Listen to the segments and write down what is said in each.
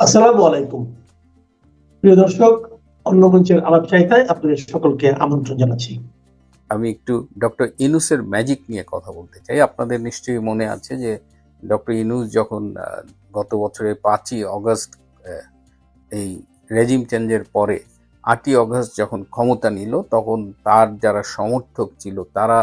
আসসালামু আলাইকুম। প্রিয় দর্শক অন্য আলাপ চাইতায় আপনাদের সকলকে আমন্ত্রণ জানাচ্ছি। আমি একটু ডক্টর ইনুসের ম্যাজিক নিয়ে কথা বলতে চাই। আপনাদের নিশ্চয়ই মনে আছে যে ডক্টর ইনুস যখন গত বছরের পাঁচই অগস্ট এই রেজিম চেঞ্জের পরে আটই অগস্ট যখন ক্ষমতা নিল, তখন তার যারা সমর্থক ছিল, তারা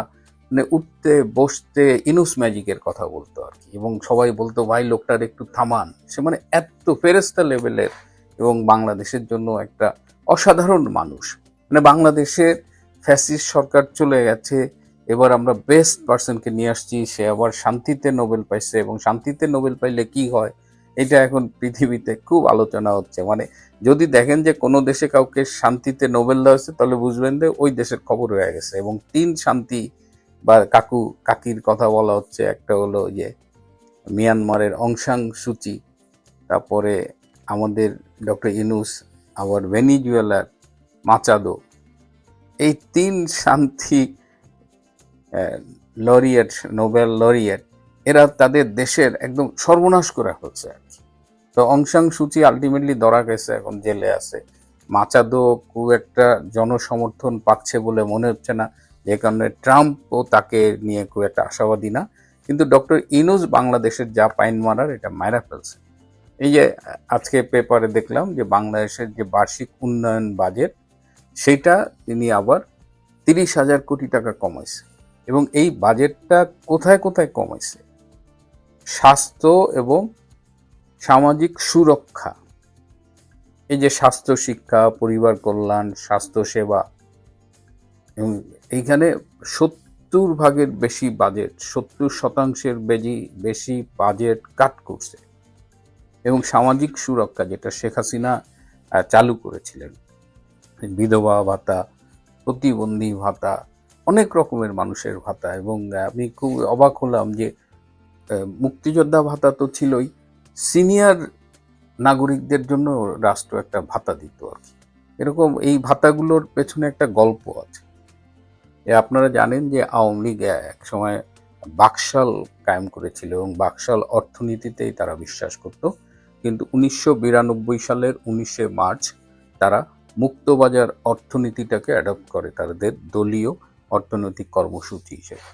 মানে উঠতে, বসতে ইনুস ম্যাজিকের কথা বলতো আর কি। এবং সবাই বলতো, ভাই, লোকটার একটু থামান। সে মানে এত ফেরেস্তা লেভেলের এবং বাংলাদেশের জন্য একটা অসাধারণ মানুষ। মানে বাংলাদেশের ফ্যাসিস্ট সরকার চলে গেছে, এবার আমরা বেস্ট পার্সনকে নিয়ে আসছি, সে আবার শান্তিতে নোবেল পাইছে এবং শান্তিতে নোবেল পাইলে কি হয়? এটা এখন পৃথিবীতে খুব আলোচনা হচ্ছে। মানে যদি দেখেন যে কোনো দেশে কাউকে শান্তিতে নোবেল দেওয়া হয়েছে, তাহলে বুঝবেন যে ওই দেশের খবর হয়ে গেছে এবং তিন শান্তি বা কাকু, কাকির কথা বলা হচ্ছে, একটা হলো যে মিয়ানমারের অংশাং সূচি তারপরে আমাদের ডক্টর ইনুস আবার ভেনিজুয়েলার মাচাদো। এই তিন শান্তি লরিয়েট, নোবেল লরিয়েট, এরা তাদের দেশের একদম সর্বনাশ করা হচ্ছে আর কি। তো অংশাং সূচি আলটিমেটলি ধরা গেছে, এখন জেলে আছে। মাচাদো খুব একটা জনসমর্থন পাচ্ছে বলে মনে হচ্ছে না। যে কারণে ট্রাম্পও তাকে নিয়ে খুব একটা আশাবাদী না। কিন্তু ডক্টর ইনুজ বাংলাদেশের যা পাইন মারার, এটা মায়েরা ফেলছে। এই যে, আজকে পেপারে দেখলাম যে বাংলাদেশের যে বার্ষিক উন্নয়ন বাজেট, সেটা তিনি আবার তিরিশ হাজার কোটি টাকা কমাইছে। এবং এই বাজেটটা কোথায় কোথায় কমাইছে? স্বাস্থ্য এবং সামাজিক সুরক্ষা। এই যে স্বাস্থ্য শিক্ষা, পরিবার কল্যাণ, স্বাস্থ্য সেবা, এবং এইখানে সত্তর ভাগের বেশি বাজেট সত্তর শতাংশের বেশি বেশি বাজেট কাট করছে। এবং সামাজিক সুরক্ষা যেটা শেখ হাসিনা চালু করেছিলেন। বিধবা ভাতা, প্রতিবন্ধী ভাতা, অনেক রকমের মানুষের ভাতা। এবং আমি খুব অবাক হলাম যে মুক্তিযোদ্ধা ভাতা তো ছিলই সিনিয়র নাগরিকদের জন্য রাষ্ট্র একটা ভাতা দিত আর কি। এরকম এই ভাতাগুলোর পেছনে একটা গল্প আছে। আপনারা জানেন যে আওয়ামী লীগ এক সময় বাকশাল কায়েম করেছিল এবং বাকশাল অর্থনীতিতেই তারা বিশ্বাস করত। কিন্তু উনিশশো বিরানব্বই সালের উনিশে মার্চ তারা মুক্তবাজার অর্থনীতিটাকে অ্যাডপ্ট করে, তাদের দলীয় অর্থনৈতিক কর্মসূচি হিসেবে।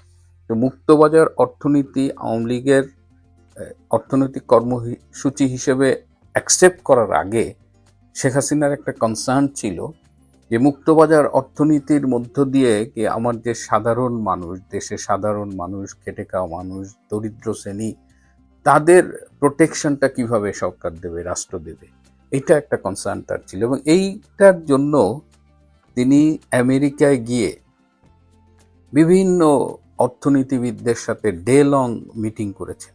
তো মুক্তবাজার অর্থনীতি আওয়ামী লীগের অর্থনৈতিক কর্মসূচি হিসেবে অ্যাকসেপ্ট করার আগে শেখ হাসিনার একটা কনসার্ন ছিল যে মুক্তবাজার অর্থনীতির মধ্য দিয়ে কি আমার যে সাধারণ মানুষ, দেশে সাধারণ মানুষ, খেটে খাওয়া মানুষ, দরিদ্র শ্রেণি, তাদের প্রোটেকশনটা কীভাবে সরকার দেবে, রাষ্ট্র দেবে? এটা একটা কনসার্ন তার ছিল এবং এইটার জন্য তিনি আমেরিকায় গিয়ে বিভিন্ন অর্থনীতিবিদদের সাথে ডে লং মিটিং করেছেন।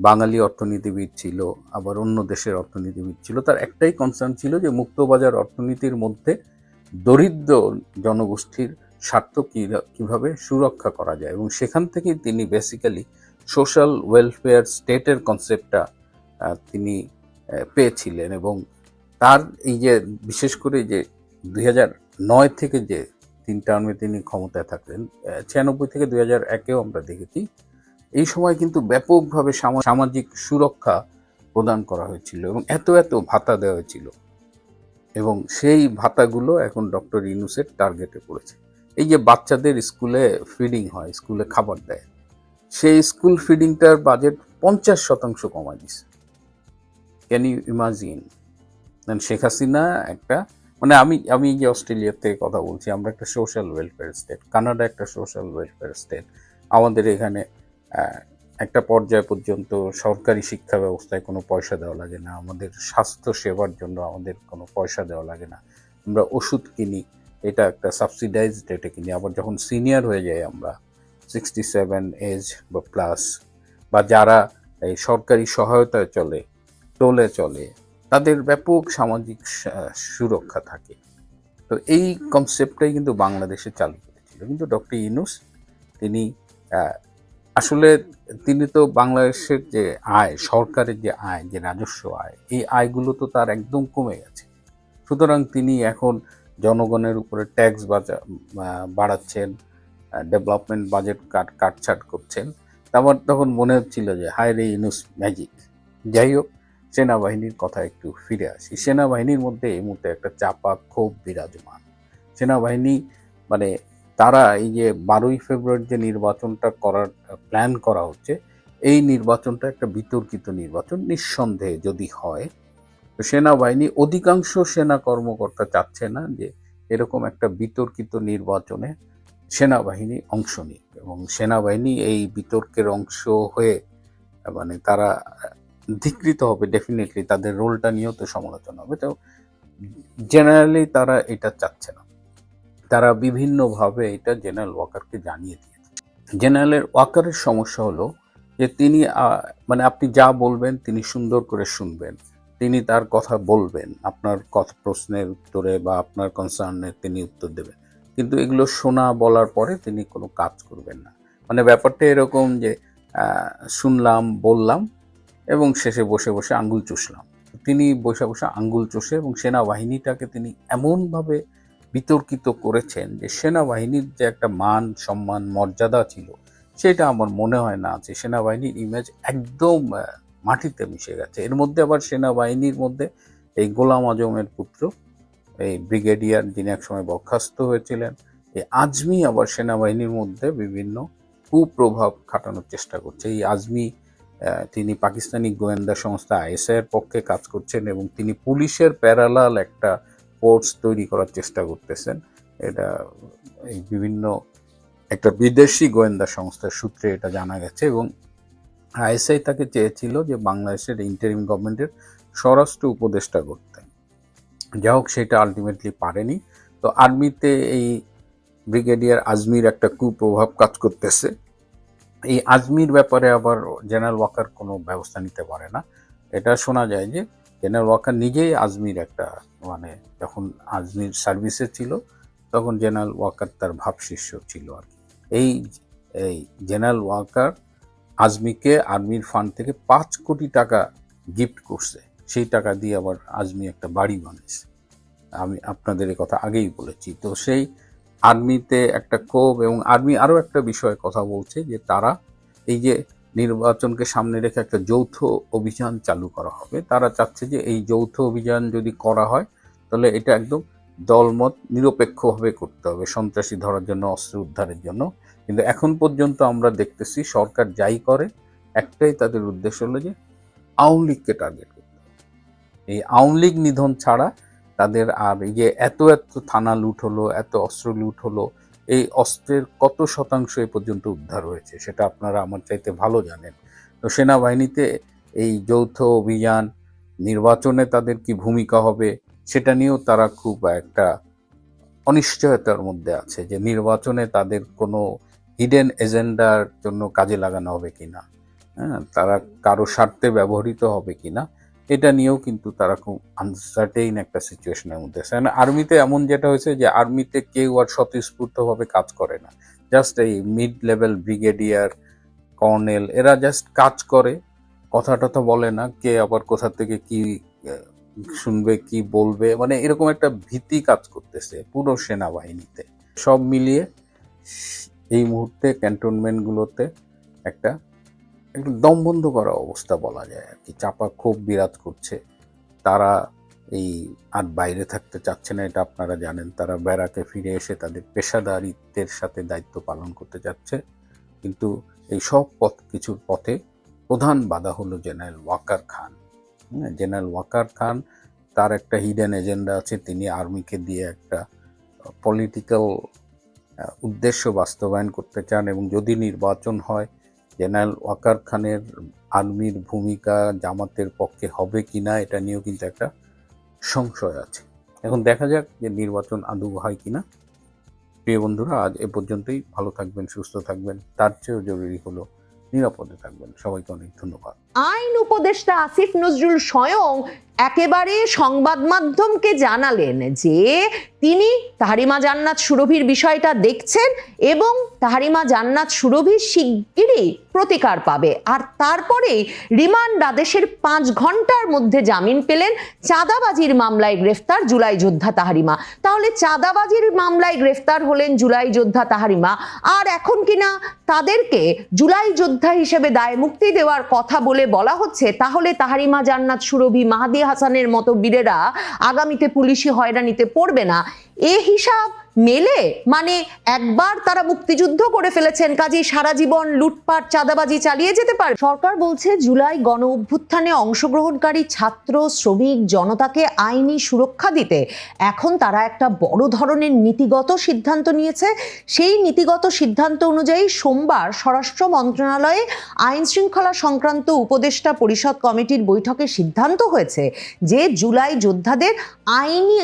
বাঙালি অর্থনীতিবিদ ছিল, আবার অন্য দেশের অর্থনীতিবিদ ছিল। তার একটাই কনসার্ন ছিল যে মুক্তবাজার অর্থনীতির মধ্যে দরিদ্র জনগোষ্ঠীর স্বার্থ কীভাবে সুরক্ষা করা যায়? এবং সেখান থেকেই তিনি বেসিক্যালি সোশ্যাল ওয়েলফেয়ার স্টেটের কনসেপ্টটা তিনি পেয়েছিলেন। এবং তার এই যে, বিশেষ করে যে দুই নয় থেকে যে তিন টার্মে তিনি ক্ষমতায় থাকলেন ছিয়ানব্বই থেকে দুই হাজার একেও আমরা দেখেছি, এই সময় কিন্তু ব্যাপকভাবে সামা- সামাজিক সুরক্ষা প্রদান করা হয়েছিল এবং এত এত ভাতা দেওয়া হয়েছিল। এবং সেই ভাতাগুলো এখন ডক্টর ইনুসের টার্গেটে পড়েছে। এই যে বাচ্চাদের স্কুলে ফিডিং হয়, স্কুলে খাবার দেয়, সেই স্কুল ফিডিংটার বাজেট পঞ্চাশ শতাংশ কমায় দিছে। Can you imagine Sheikh Hasina একটা মানে আমি আমি যে অস্ট্রেলিয়ার থেকে কথা বলছি, আমরা একটা সোশ্যাল ওয়েলফেয়ার স্টেট কানাডা একটা সোশ্যাল ওয়েলফেয়ার স্টেট আমাদের এখানে একটা পর্যায় পর্যন্ত সরকারি শিক্ষা ব্যবস্থায় কোনো পয়সা দেওয়া লাগে না। আমাদের স্বাস্থ্য সেবার জন্য আমাদের কোনো পয়সা দেওয়া লাগে না। আমরা ওষুধ কিনি, এটা একটা সাবসিডাইজ রেটে কিনি। আবার যখন সিনিয়র হয়ে যাই আমরা সিক্সটি সেভেন এজ বা প্লাস বা যারা এই সরকারি সহায়তায় চলে টোলে চলে, তাদের ব্যাপক সামাজিক সুরক্ষা থাকে। তো এই কনসেপ্টটাই কিন্তু বাংলাদেশে চালু করেছিল। কিন্তু ডক্টর ইনুস তিনি আসলে তিনি তো বাংলাদেশের যে আয়, সরকারের যে আয়, যে রাজস্ব আয়, এই আয়গুলো তো তার একদম কমে গেছে। সুতরাং তিনি এখন জনগণের উপরে ট্যাক্স বাড়াচ্ছেন ডেভেলপমেন্ট বাজেট কাট, কাটছাট করছেন। আমার তখন মনে হচ্ছিল যে, হায় রে, ইনুস ম্যাজিক যাই হোক, সেনাবাহিনীর কথা একটু ফিরে আসি। সেনাবাহিনীর মধ্যে এই মুহূর্তে একটা চাপা, ক্ষোভ বিরাজমান। সেনাবাহিনী মানে তারা এই যে বারোই ফেব্রুয়ারি যে নির্বাচনটা করার প্ল্যান করা হচ্ছে, এই নির্বাচনটা একটা বিতর্কিত নির্বাচন, নিঃসন্দেহে যদি হয়, তো সেনাবাহিনী অধিকাংশ সেনা কর্মকর্তা চাচ্ছে না যে এরকম একটা বিতর্কিত নির্বাচনে সেনাবাহিনী অংশ নিক এবং সেনাবাহিনী এই বিতর্কের অংশ হয়ে মানে তারা ধিকৃত হবে ডেফিনেটলি তাদের রোলটা নিয়েও তো সমালোচনা হবে, তো জেনারেলি তারা এটা চাচ্ছে না। তারা বিভিন্নভাবে এটা জেনারেল ওয়াকারকে জানিয়ে দিয়েছে। জেনারেলের ওয়াকারের সমস্যা হলো যে তিনি মানে আপনি যা বলবেন তিনি সুন্দর করে শুনবেন, তিনি তার কথা বলবেন, আপনার কথা প্রশ্নের উত্তরে বা আপনার কনসার্নের তিনি উত্তর দেবেন। কিন্তু এগুলো শোনা বলার পরে তিনি কোনো কাজ করবেন না। মানে ব্যাপারটা এরকম যে শুনলাম, বললাম এবং শেষে বসে বসে আঙ্গুল চুষলাম। তিনি বসে বসে আঙ্গুল চষে এবং সেনাবাহিনীটাকে তিনি এমনভাবে বিতর্কিত করেছেন যে সেনাবাহিনীর যে একটা মান, সম্মান, মর্যাদা ছিল, সেটা আমার মনে হয় না আছে সেনাবাহিনীর ইমেজ একদম মাটিতে মিশে গেছে। এর মধ্যে আবার সেনাবাহিনীর মধ্যে এই গোলাম আজমের পুত্র, এই ব্রিগেডিয়ার যিনি একসময় বরখাস্ত হয়েছিলেন, এই আজমি আবার সেনাবাহিনীর মধ্যে বিভিন্ন কুপ্রভাব খাটানোর চেষ্টা করছে। এই আজমি তিনি পাকিস্তানি গোয়েন্দা সংস্থা আইএসআই এর পক্ষে কাজ করছেন এবং তিনি পুলিশের প্যারালাল একটা ফোর্স তৈরি করার চেষ্টা করতেছেন। এটা এই বিভিন্ন একটা বিদেশি গোয়েন্দা সংস্থার সূত্রে এটা জানা গেছে এবং আইএসআই তাকে চেয়েছিল যে বাংলাদেশের ইন্টারিম গভর্নমেন্টের স্বরাষ্ট্র উপদেষ্টা করতে। যা হোক, সেটা আলটিমেটলি পারেনি। তো আর্মিতে এই ব্রিগেডিয়ার আজমির একটা কুপ্রভাব কাজ করতেছে। এই আজমির ব্যাপারে আবার জেনারেল ওয়াকার কোনো ব্যবস্থা নিতে পারে না। এটা শোনা যায় যে জেনারেল ওয়াকার নিজেই আজমির একটা মানে যখন আজমির সার্ভিসে ছিল, তখন জেনারেল ওয়াকার তার ভাবশিষ্য ছিল আর কি। এই এই জেনারেল ওয়াকার আজমিকে আর্মির ফান্ড থেকে পাঁচ কোটি টাকা গিফট করছে। সেই টাকা দিয়ে আবার আজমি একটা বাড়ি বানিয়েছে। আমি আপনাদের কথা আগেই বলেছি। তো সেই আর্মিতে একটা ক্ষোভ এবং আর্মি আরও একটা বিষয়ে কথা বলছে যে তারা এই যে নির্বাচনকে সামনে রেখে একটা যৌথ অভিযান চালু করা হবে। তারা চাচ্ছে যে এই যৌথ অভিযান যদি করা হয়, তাহলে এটা একদম দলমত নিরপেক্ষভাবে করতে হবে, সন্ত্রাসী ধরার জন্য, অস্ত্র উদ্ধারের জন্য। কিন্তু এখন পর্যন্ত আমরা দেখতেছি সরকার যাই করে, একটাই তাদের উদ্দেশ্য হলো যে আওয়ামী লীগকে টার্গেট করতে হবে। এই আওয়ামী লীগ নিধন ছাড়া তাদের আর এই যে এত এত থানা লুট হলো, এত অস্ত্র লুট হলো এই অস্ত্রের কত শতাংশ এ পর্যন্ত উদ্ধার হয়েছে সেটা আপনারা আমার চাইতে ভালো জানেন। তো সেনাবাহিনীতে এই যৌথ অভিযান, নির্বাচনে তাদের কি ভূমিকা হবে সেটা নিয়েও তারা খুব একটা অনিশ্চয়তার মধ্যে আছে যে নির্বাচনে তাদের কোনো হিডেন এজেন্ডার জন্য কাজে লাগানো হবে কিনা। হ্যাঁ তারা কারও স্বার্থে ব্যবহৃত হবে কিনা। এটা নিয়েও কিন্তু তারা খুব আনসার্টেইন একটা সিচুয়েশনের মধ্যে আছে। আর্মিতে এমন যেটা হয়েছে যে আর্মিতে কেউ আর স্বতঃস্ফূর্তভাবে কাজ করে না। জাস্ট এই মিড লেভেল ব্রিগেডিয়ার কর্নেল এরা জাস্ট কাজ করে। কথা টথা বলে না, কে আবার কোথা থেকে কি শুনবে, কি বলবে। মানে এরকম একটা ভীতি কাজ করতেছে পুরো সেনাবাহিনীতে। সব মিলিয়ে এই মুহূর্তে ক্যান্টনমেন্টগুলোতে একটা একটু দমবন্ধ করা অবস্থা বলা যায় আর কি। চাপা ক্ষোভ বিরাজ করছে। তারা এই আর বাইরে থাকতে চাচ্ছে না এটা আপনারা জানেন। তারা ব্যারাকে ফিরে এসে তাদের পেশাদারিত্বের সাথে দায়িত্ব পালন করতে যাচ্ছে কিন্তু এই সব পথ কিছুর পথে প্রধান বাধা হলো জেনারেল ওয়াকার খান। হ্যাঁ, জেনারেল ওয়াকার খান তার একটা হিডেন এজেন্ডা আছে। তিনি আর্মিকে দিয়ে একটা পলিটিক্যাল উদ্দেশ্য বাস্তবায়ন করতে চান এবং যদি নির্বাচন হয় জেনারেল ওয়াকার খানের আর্মির ভূমিকা জামাতের পক্ষে হবে কি না, এটা নিয়েও কিন্তু একটা সংশয় আছে। এখন দেখা যাক যে নির্বাচন আদৌ হয় কি না। প্রিয় বন্ধুরা, আজ এ পর্যন্তই। ভালো থাকবেন, সুস্থ থাকবেন। তার চেয়েও জরুরি হলো নিরাপদে থাকবেন। সবাইকে অনেক ধন্যবাদ। আইন উপদেষ্টা আসিফ নজরুল স্বয়ং একেবারে সংবাদ মাধ্যমকে জানালেন যে তিনি তাহারিমা জান্নাত সুরভির বিষয়টা দেখছেন এবং তাহারিমা জান্নাত সুরভি শিগগিরই প্রতিকার পাবে। আর তারপরে রিমান্ড আদেশের পাঁচ ঘণ্টার মধ্যে জামিন পেলেন। চাঁদাবাজির মামলায় গ্রেফতার জুলাই যোদ্ধা তাহারিমা। তাহলে চাঁদাবাজির মামলায় গ্রেফতার হলেন জুলাই যোদ্ধা তাহারিমা। আর এখন কিনা তাদেরকে জুলাই যোদ্ধা হিসেবে দায় মুক্তি দেওয়ার কথা বলে বলা হচ্ছে, তাহলে তাহারিমা জান্নাত সুরভি মাহাদি হাসানের মতো বীরেরা আগামীতে পুলিশি হয়রানিতে পড়বে না। এ হিসাব মেলে? মানে একবার তারা মুক্তিযুদ্ধ করে ফেলেছেন, কাজেই সারা জীবন লুটপাট, চাঁদাবাজি চালিয়ে যেতে পারে। সরকার বলছে, জুলাই গণ অভ্যুত্থানে অংশগ্রহণকারী ছাত্র, শ্রমিক, জনতাকে আইনি সুরক্ষা দিতে। এখন তারা একটা বড় ধরনের নীতিগত সিদ্ধান্ত নিয়েছে। সেই নীতিগত সিদ্ধান্ত অনুযায়ী সোমবার স্বরাষ্ট্র মন্ত্রণালয়ে আইন শৃঙ্খলা সংক্রান্ত উপদেষ্টা পরিষদ কমিটির বৈঠকে সিদ্ধান্ত হয়েছে যে জুলাই যোদ্ধাদের আইনি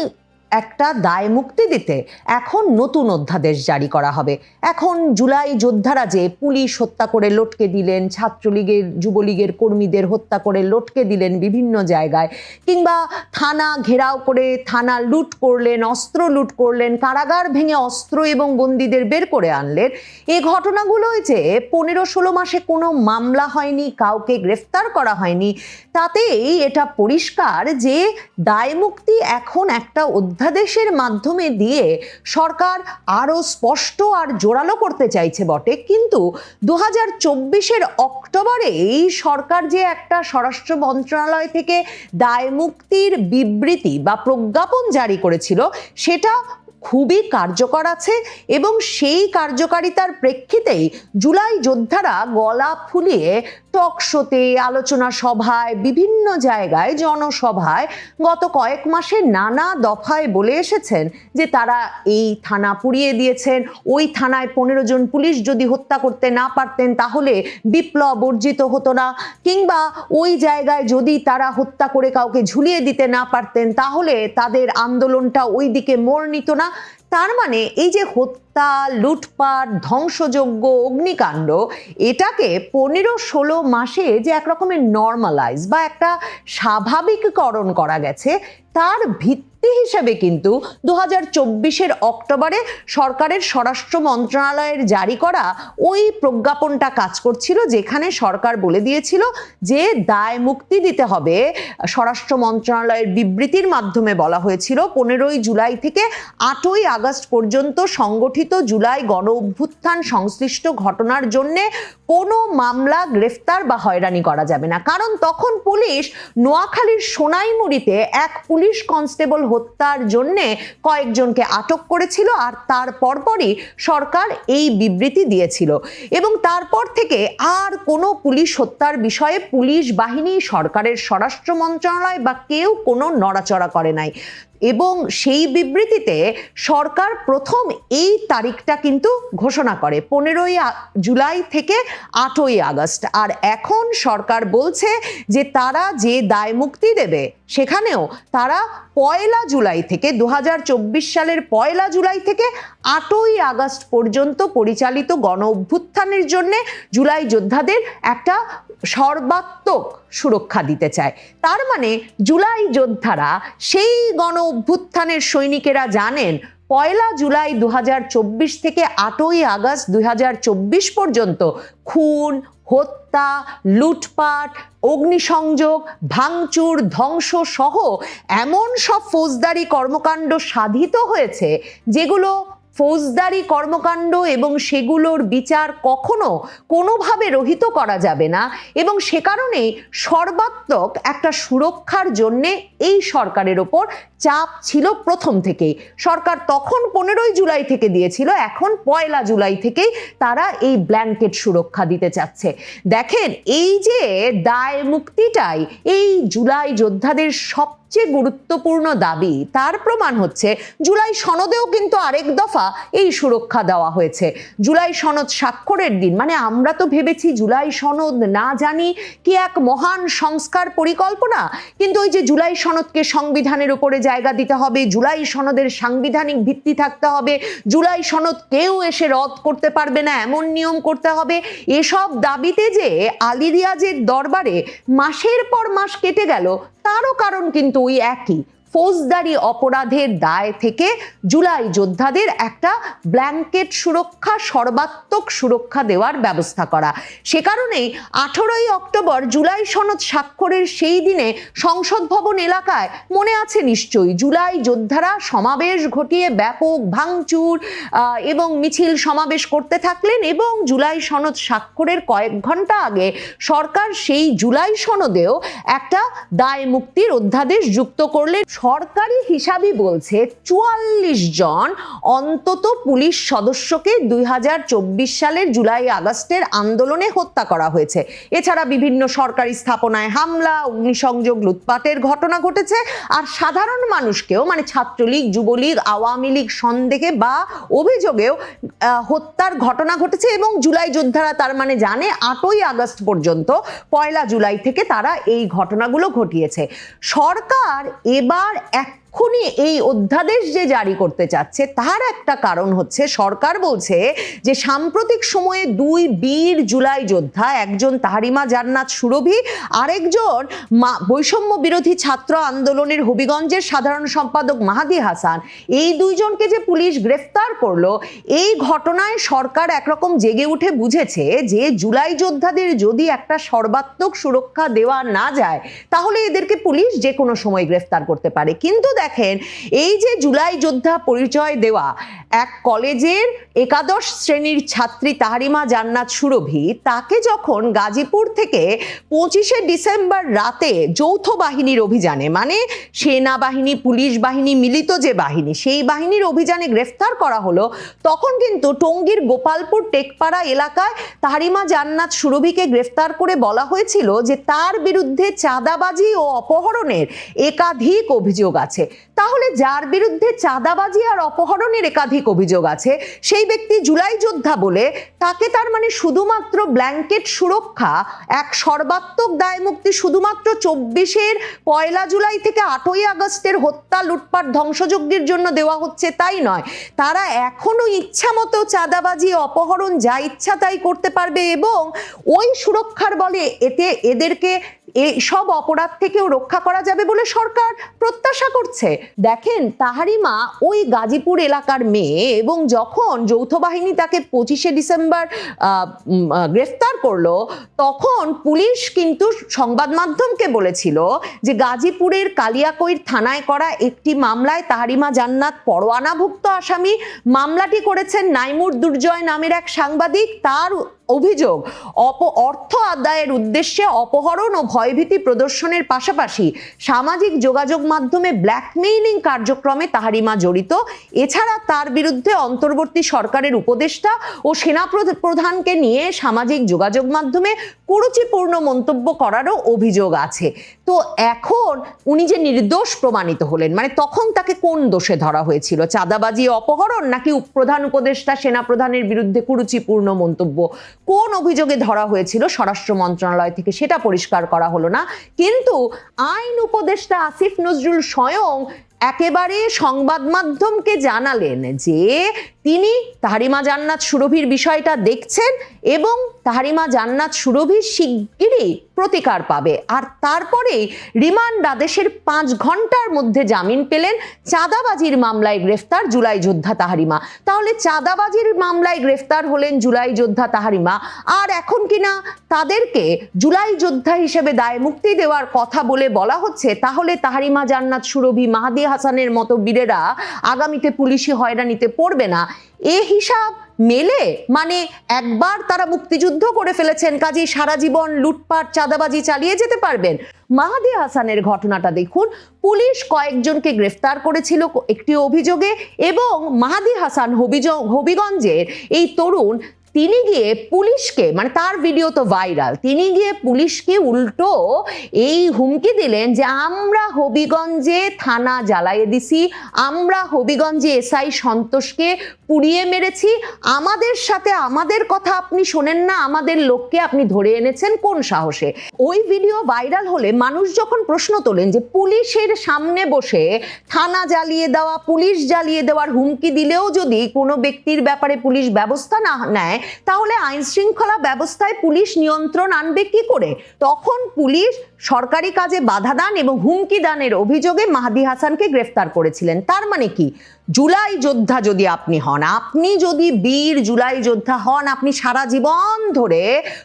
একটা দায় মুক্তি দিতে এখন নতুন অধ্যাদেশ জারি করা হবে। এখন জুলাই যোদ্ধারা যে পুলিশ হত্যা করে লটকে দিলেন, ছাত্রলীগের, যুবলীগের কর্মীদের হত্যা করে লটকে দিলেন বিভিন্ন জায়গায়, কিংবা থানা ঘেরাও করে থানা লুট করলেন, অস্ত্র লুট করলেন, কারাগার ভেঙে অস্ত্র এবং বন্দীদের বের করে আনলেন। এই ঘটনাগুলোই যে পনেরো ষোলো মাসে কোনো মামলা হয়নি, কাউকে গ্রেফতার করা হয়নি, তাতেই এটা পরিষ্কার যে দায়মুক্তি এখন একটা অধ্যাদেশের মাধ্যমে দিয়ে সরকার আরও স্পষ্ট আর জোরালো করতে চাইছে বটে। কিন্তু দু হাজার চব্বিশের অক্টোবরে এই সরকার যে একটা স্বরাষ্ট্র মন্ত্রণালয় থেকে দায়মুক্তির বিবৃতি বা প্রজ্ঞাপন জারি করেছিল, সেটা খুবই কার্যকর আছে এবং সেই কার্যকারিতার প্রেক্ষিতেই জুলাই যোদ্ধারা গলা ফুলিয়ে টক শোতে, আলোচনা সভায়, বিভিন্ন জায়গায় জনসভায় গত কয়েক মাসে নানা দফায় বলে এসেছেন যে তারা এই থানা পুড়িয়ে দিয়েছেন। ওই থানায় পনেরো জন পুলিশ যদি হত্যা করতে না পারতেন তাহলে বিপ্লব অর্জিত হতো না। কিংবা ওই জায়গায় যদি তারা হত্যা করে কাউকে ঝুলিয়ে দিতে না পারতেন তাহলে তাদের আন্দোলনটা ওই দিকে মোড় নিত না। তার মানে এই যে হত্যা, লুটপাট ধ্বংসযোগ্য অগ্নিকাণ্ড, এটাকে পনেরো ষোলো মাসে যে এক রকমের নর্মালাইজ বা একটা স্বাভাবিককরণ করা গেছে, তার ভিত্তি হিসেবে কিন্তু দু হাজার চব্বিশের অক্টোবরে সরকারের স্বরাষ্ট্র মন্ত্রণালয়ের জারি করা ওই প্রজ্ঞাপনটা কাজ করছিল যেখানে সরকার বলে দিয়েছিল যে দায় মুক্তি দিতে হবে। স্বরাষ্ট্র মন্ত্রণালয়ের বিবৃতির মাধ্যমে বলা হয়েছিল, পনেরোই জুলাই থেকে আটই আগস্ট পর্যন্ত সংগঠিত জুলাই গণ অভ্যুত্থান সংশ্লিষ্ট ঘটনার জন্যে কোনো মামলা, গ্রেফতার বা হয়রানি করা যাবে না। কারণ তখন পুলিশ নোয়াখালীর সোনাইমুড়িতে এক পুলিশ কনস্টেবল হত্যার জন্যে কয়েকজনকে আটক করেছিল আর তার পরপরই সরকার এই বিবৃতি দিয়েছিল। এবং তারপর থেকে আর কোনো পুলিশ হত্যার বিষয়ে পুলিশ বাহিনী, সরকারের স্বরাষ্ট্র মন্ত্রণালয় বা কেউ কোনো নড়াচড়া করে নাই। এবং সেই বিবৃতিতে সরকার প্রথম এই তারিখটা কিন্তু ঘোষণা করে, পনেরোই জুলাই থেকে আটই আগস্ট। আর এখন সরকার বলছে যে তারা যে দায় মুক্তি দেবে, সেখানেও তারা পয়লা জুলাই থেকে দু হাজার চব্বিশ সালের পয়লা জুলাই থেকে আটই আগস্ট পর্যন্ত পরিচালিত গণ অভ্যুত্থানের জন্যে জুলাই যোদ্ধাদের একটা সর্বাত্মক সুরক্ষা দিতে চায়। তার মানে জুলাই যোদ্ধারা সেই গণ অভ্যুত্থানের সৈনিকেরা জানেন, পয়লা জুলাই দু হাজার চব্বিশ থেকে আটই আগস্ট দু হাজার চব্বিশ পর্যন্ত খুন, হত্যা, লুটপাট, অগ্নিসংযোগ, ভাঙচুর ধ্বংস সহ এমন সব ফৌজদারি কর্মকাণ্ড সাধিত হয়েছে, যেগুলো ফৌজদারি কর্মকাণ্ড এবং সেগুলোর বিচার কখনো কোনোভাবে রহিত করা যাবে না এবং সে কারণেই সর্বাত্মক একটা সুরক্ষার জন্যে এই সরকারের ওপর চাপ ছিল প্রথম থেকেই। সরকার তখন পনেরোই জুলাই থেকে দিয়েছিল, এখন পয়লা জুলাই থেকেই তারা এই ব্ল্যাঙ্কেট সুরক্ষা দিতে চাচ্ছে। দেখেন, এই যে দায় মুক্তিটাই এই জুলাই যোদ্ধাদের সবচেয়ে গুরুত্বপূর্ণ দাবি, তার প্রমাণ হচ্ছে জুলাই সনদেও কিন্তু আরেক দফা এই সুরক্ষা দেওয়া হয়েছে। জুলাই সনদ স্বাক্ষরের দিন মানে আমরা তো ভেবেছি জুলাই সনদ না জানি কি এক মহান সংস্কার পরিকল্পনা? কিন্তু ওই যে জুলাই সনদকে সংবিধানের উপরে জায়গা দিতে হবে, জুলাই সনদের সাংবিধানিক ভিত্তি থাকতে হবে, জুলাই সনদ কেউ এসে রদ করতে পারবে না, এমন নিয়ম করতে হবে। এসব দাবিতে যে আলিরিয়াজের দরবারে মাসের পর মাস কেটে গেল তারও কারণ কিন্তু ওই একই। ফৌজদারি অপরাধের দায় থেকে জুলাই যোদ্ধাদের একটা ব্ল্যাঙ্কেট সুরক্ষা, সর্বাত্মক সুরক্ষা দেওয়ার ব্যবস্থা করা। সে কারণেই আঠেরোই অক্টোবর জুলাই সনদ স্বাক্ষরের সেই দিনে সংসদ ভবন এলাকায় মনে আছে নিশ্চয়ই, জুলাই যোদ্ধারা সমাবেশ ঘটিয়ে ব্যাপক ভাঙচুর এবং মিছিল সমাবেশ করতে থাকলেন এবং জুলাই সনদ স্বাক্ষরের কয়েক ঘণ্টা আগে সরকার সেই জুলাই সনদেও একটা দায় মুক্তির অধ্যাদেশ যুক্ত করলেন। সরকারি হিসাবই বলছে চুয়াল্লিশ জন অন্তত পুলিশ সদস্যকে দুই হাজার চব্বিশ সালের জুলাই আগস্টের আন্দোলনে হত্যা করা হয়েছে। এছাড়া বিভিন্ন সরকারি স্থাপনায় হামলা, অগ্নিসংযোগ, লুটপাটের ঘটনা ঘটেছে আর সাধারণ মানুষকেও মানে ছাত্রলীগ, যুবলীগ, আওয়ামী লীগ সন্দেহে বা অভিযোগেও হত্যার ঘটনা ঘটেছে এবং জুলাই যোদ্ধারা তার মানে জানে আটই আগস্ট পর্যন্ত, পয়লা জুলাই থেকে তারা এই ঘটনাগুলো ঘটিয়েছে। সরকার এবার আর এক এক্ষুনি এই অধ্যাদেশ যে জারি করতে চাচ্ছে, তার একটা কারণ হচ্ছে সরকার বলছে যে সাম্প্রতিক সময়ে দুই বীর জুলাই যোদ্ধা, একজন তাহারিমা জান্নাত সুরভি, আরেকজন বৈষম্য বিরোধী ছাত্র আন্দোলনের হবিগঞ্জের সাধারণ সম্পাদক মাহাদি হাসান। এই দুইজনকে যে পুলিশ গ্রেফতার করল, এই ঘটনায় সরকার একরকম জেগে উঠে বুঝেছে যে জুলাই যোদ্ধাদের যদি একটা সর্বাত্মক সুরক্ষা দেওয়া না যায়, তাহলে এদেরকে পুলিশ যে কোনো সময় গ্রেফতার করতে পারে। কিন্তু দেখেন, এই যে জুলাই যোদ্ধা পরিচয় দেওয়া, এক কলেজের একাদশ শ্রেণির ছাত্রী তাহারিমা জান্নাত সুরভি, তাকে যখন গাজীপুর থেকে পঁচিশে ডিসেম্বর রাতে যৌথ বাহিনীর অভিযানে মানে সেনাবাহিনী, পুলিশ বাহিনী, মিলিত যে বাহিনী, সেই বাহিনীর অভিযানে গ্রেফতার করা হলো, তখন কিন্তু টঙ্গীর গোপালপুর টেকপাড়া এলাকায় তাহারিমা জান্নাত সুরভিকে গ্রেফতার করে বলা হয়েছিল যে তার বিরুদ্ধে চাঁদাবাজি ও অপহরণের একাধিক অভিযোগ আছে। তাহলে যার বিরুদ্ধে চাঁদাবাজি আর অপহরণের একাধিক অভিযোগ আছে, সেই ব্যক্তি জুলাই যোদ্ধা বলে তাকে তার মানে শুধুমাত্র ব্ল্যাঙ্কেট সুরক্ষা, এক সর্বাত্মক দায় মুক্তি শুধুমাত্র চব্বিশের পয়লা জুলাই থেকে আটই আগস্টের হত্যা, লুটপাট, ধ্বংসযজ্ঞের জন্য দেওয়া হচ্ছে তাই নয়। তারা এখনও ইচ্ছা মতো চাঁদাবাজি, অপহরণ যা ইচ্ছা তাই করতে পারবে এবং ওই সুরক্ষার বলে এতে এদেরকে এই সব অপরাধ থেকেও রক্ষা করা যাবে বলে সরকার প্রত্যাশা করছে। দেখেন তাহারিমা ওই গাজীপুর এলাকার মেয়ে এবং যখন যৌথ বাহিনী তাকে পঁচিশে ডিসেম্বর গ্রেফতার করল, তখন পুলিশ কিন্তু সংবাদ মাধ্যমকে বলেছিল যে গাজীপুরের কালিয়াকৈর থানায় করা একটি মামলায় তাহারিমা জান্নাত পরোয়ানাভুক্ত আসামি মামলাটি করেছেন নাইমুর দুর্জয় নামের এক সাংবাদিক। তার অভিযোগ, অপ, অর্থ আদায়ের উদ্দেশ্যে অপহরণ ও ভয়ভীতি প্রদর্শনের পাশাপাশি সামাজিক যোগাযোগ মাধ্যমে ব্ল্যাকমেইলিং কার্যক্রমে তাহারিমা জড়িত। এছাড়া তার বিরুদ্ধে অন্তর্বর্তী সরকারের উপদেষ্টা ও সেনা প্রধানকে নিয়ে সামাজিক যোগাযোগ মাধ্যমে কুরুচিপূর্ণ মন্তব্য করারও অভিযোগ আছে। তো এখন উনি যে নির্দোষ প্রমাণিত হলেন মানে তখন তাকে কোন দোষে ধরা হয়েছিল? চাঁদাবাজি, অপহরণ নাকি প্রধান উপদেষ্টা, সেনা প্রধানের বিরুদ্ধে কুরুচিপূর্ণ মন্তব্য কোন অভিযোগে ধরা হয়েছিল স্বরাষ্ট্র মন্ত্রণালয় থেকে সেটা পরিষ্কার করা হলো না। কিন্তু আইন উপদেষ্টা আসিফ নজরুল স্বয়ং একেবারে সংবাদ মাধ্যমকে জানালেন যে তিনি তাহারিমা জান্নাত সুরভির বিষয়টা দেখছেন এবং তাহারিমা জান্নাত সুরভি শিগগিরই প্রতিকার পাবে। আর তারপরে রিমান্ড আদেশের পাঁচ ঘণ্টার মধ্যে জামিন পেলেন। চাঁদাবাজির মামলায় গ্রেফতার জুলাই যোদ্ধা তাহারিমা। তাহলে চাঁদাবাজির মামলায় গ্রেফতার হলেন জুলাই যোদ্ধা তাহারিমা। আর এখন কিনা তাদেরকে জুলাই যোদ্ধা হিসেবে দায় মুক্তি দেওয়ার কথা বলে বলা হচ্ছে, তাহলে তাহারিমা জান্নাত সুরভি মাহাদি হাসানের মতো বীরেরা আগামীতে পুলিশি হয়রানিতে পড়বে না। এ হিসাব মেলে? মানে একবার তারা মুক্তিযুদ্ধ করে ফেলেছেন, কাজেই সারা জীবন লুটপাট, চাঁদাবাজি চালিয়ে যেতে পারবেন। মাহাদি হাসানের ঘটনাটা দেখুন। পুলিশ কয়েকজনকে গ্রেফতার করেছিল একটি অভিযোগে এবং মাহাদি হাসান হবিগঞ্জের এই তরুণ, তিনি গিয়ে পুলিশকে মানে তার ভিডিও তো ভাইরাল, তিনি গিয়ে পুলিশকে উল্টো এই হুমকি দিলেন যে, আমরা হবিগঞ্জে থানা জ্বালাইয়ে দিছি, আমরা হবিগঞ্জে এসআই সন্তোষকে পুড়িয়ে মেরেছি। আমাদের সাথে আমাদের কথা আপনি শোনেন না, আমাদের লোককে আপনি ধরে এনেছেন কোন সাহসে? ওই ভিডিও ভাইরাল হলে মানুষ যখন প্রশ্ন তোলেন যে পুলিশের সামনে বসে থানা জ্বালিয়ে দেওয়া, পুলিশ জ্বালিয়ে দেওয়ার হুমকি দিলেও যদি কোনো ব্যক্তির ব্যাপারে পুলিশ ব্যবস্থা না নেয়, তাহলে আইন শৃঙ্খলা ব্যবস্থায় পুলিশ নিয়ন্ত্রণ আনবে কি করে? তখন পুলিশ সরকারি কাজে বাধা দান এবং হুমকি দানের অভিযোগে মাহাদি হাসানকে গ্রেফতার করেছিলেন। তার মানে কি? জুলাই যোদ্ধা যদি আপনি হন, আপনি যদি বীর জুলাই যোদ্ধা হন, আপনি সারা জীবন ধরে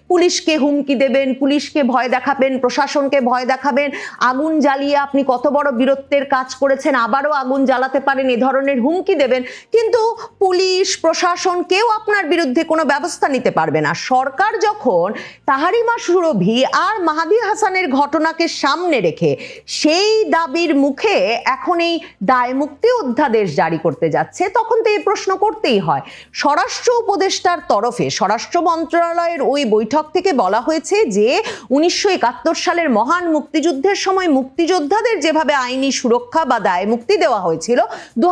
পুলিশকে হুমকি দেবেন, পুলিশকে ভয় দেখাবেন, প্রশাসনকে ভয় দেখাবেন, আগুন জ্বালিয়ে আপনি কত বড় বীরত্বের কাজ করেছেন, আবারও আগুন জ্বালাতে পারেন, এ ধরনের হুমকি দেবেন, কিন্তু পুলিশ, প্রশাসন কেউ আপনার বিরুদ্ধে কোনো ব্যবস্থা নিতে পারবে না। সরকার যখন তাহারিমা সুরভি আর মাহাদি হাসানের ঘটনাকে সামনে রেখে সেই দাবির মুখে এখন এই দায় মুক্তি অধ্যাদেশ জারি করতে যাচ্ছে, তখন তো এই প্রশ্ন করতেই হয়। স্বরাষ্ট্র উপদেষ্টার তরফে, স্বরাষ্ট্র মন্ত্রণালয়ের ওই বৈঠক থেকে বলা হয়েছে যে, উনিশশো একাত্তর সালের মহান মুক্তিযুদ্ধের সময় মুক্তিযোদ্ধাদের যেভাবে আইনি সুরক্ষা বা দায় মুক্তি দেওয়া হয়েছিল দু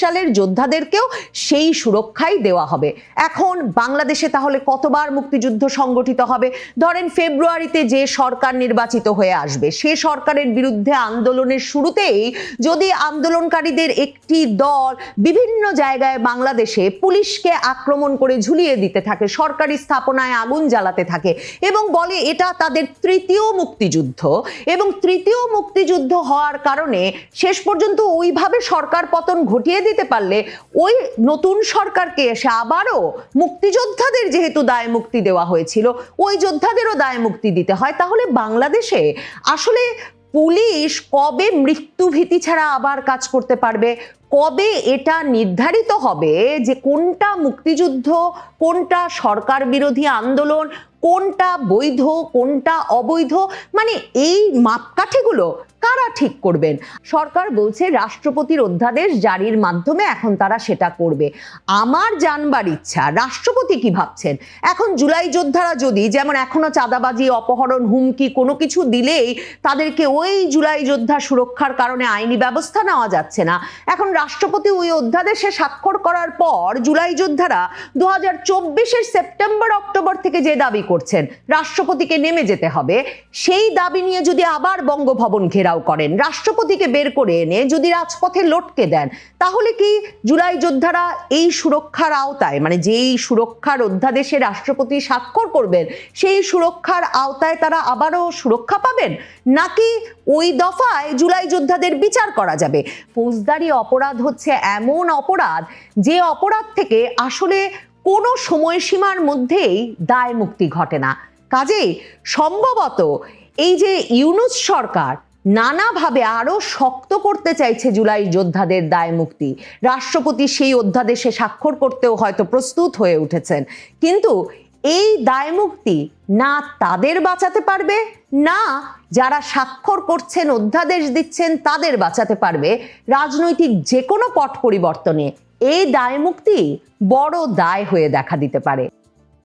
সালের যোদ্ধাদেরকেও সেই সুরক্ষাই দেওয়া হবে। এখন বাংলাদেশে তাহলে কতবার মুক্তিযুদ্ধ সংগঠিত হবে? ধরেন ফেব্রুয়ারিতে যে সরকার নির্বাচিত হয়ে আসবে, সে সরকারের বিরুদ্ধে আন্দোলনের শুরুতেই যদি আন্দোলনকারীদের একটি দল বিভিন্ন জায়গায় বাংলাদেশে পুলিশকে আক্রমণ করে ঝুলিয়ে দিতে থাকে, সরকারি স্থাপনায় আগুন জ্বালাতে থাকে এবং বলে এটা তাদের তৃতীয় মুক্তিযুদ্ধ এবং তৃতীয় মুক্তিযুদ্ধ হওয়ার কারণে শেষ পর্যন্ত ওইভাবে সরকার পতন ঘটিয়ে দিতে পারলে ওই নতুন সরকারকে এসে আবারও মুক্তিযোদ্ধাদের যেহেতু দায় মুক্তি দেওয়া হয়েছিল, ওই যোদ্ধাদেরও দায় মুক্তি দিতে হয়। তাহলে বাংলাদেশে আসলে পুলিশ কবে মৃত্যু ভীতি ছাড়া আবার কাজ করতে পারবে? কবে এটা নির্ধারিত হবে যে কোনটা মুক্তিযুদ্ধ কোনটা সরকার বিরোধী আন্দোলন, কোনটা বৈধ, কোনটা অবৈধ মানে এই মাপকাঠিগুলো কারা ঠিক করবেন? সরকার বলছে রাষ্ট্রপতির অধ্যাদেশ জারির মাধ্যমে এখন তারা সেটা করবে। আমার জানবার ইচ্ছা, রাষ্ট্রপতি কি ভাবছেন? এখন জুলাই যোদ্ধারা যদি, যেমন এখনও চাঁদাবাজি, অপহরণ, হুমকি কোনো কিছু দিলেই তাদেরকে ওই জুলাই যোদ্ধা সুরক্ষার কারণে আইনি ব্যবস্থা নেওয়া যাচ্ছে না। এখন রাষ্ট্রপতি ওই অধ্যাদেশে স্বাক্ষর করার পর জুলাই যোদ্ধারা দু হাজার চব্বিশের সেপ্টেম্বর, অক্টোবর থেকে যে দাবি করছেন, রাষ্ট্রপতিকে নেমে যেতে হবে। সেই দাবি নিয়ে যদি আবার বঙ্গভবন ঘেরাও করেন, রাষ্ট্রপতিকে বের করে এনে যদি রাজপথে লটকে দেন, তাহলে কি জুলাই যোদ্ধারা এই সুরক্ষার আওতায় মানে যেই সুরক্ষার অধ্যাদেশে রাষ্ট্রপতি স্বাক্ষর করবেন, সেই সুরক্ষার আওতায় তারা আবারও সুরক্ষা পাবেন? নাকি ওই দফায় জুলাই যোদ্ধাদের বিচার করা যাবে? ফৌজদারি অপরাধ হচ্ছে এমন অপরাধ, যে অপরাধ থেকে আসলে কোনো সময়সীমার মধ্যেই দায় মুক্তি ঘটে না। কাজেই সম্ভবত এই যে ইউনুস সরকার নানাভাবে আরও শক্ত করতে চাইছে জুলাই যোদ্ধাদের দায় মুক্তি রাষ্ট্রপতি সেই অধ্যাদেশে স্বাক্ষর করতেও হয়তো প্রস্তুত হয়ে উঠেছেন। কিন্তু এই দায় মুক্তি না তাদের বাঁচাতে পারবে, না যারা স্বাক্ষর করছেন, অধ্যাদেশ দিচ্ছেন তাদের বাঁচাতে পারবে। রাজনৈতিক যে কোনো পট পরিবর্তনে এই দায় মুক্তি বড় দায় হয়ে দেখা দিতে পারে।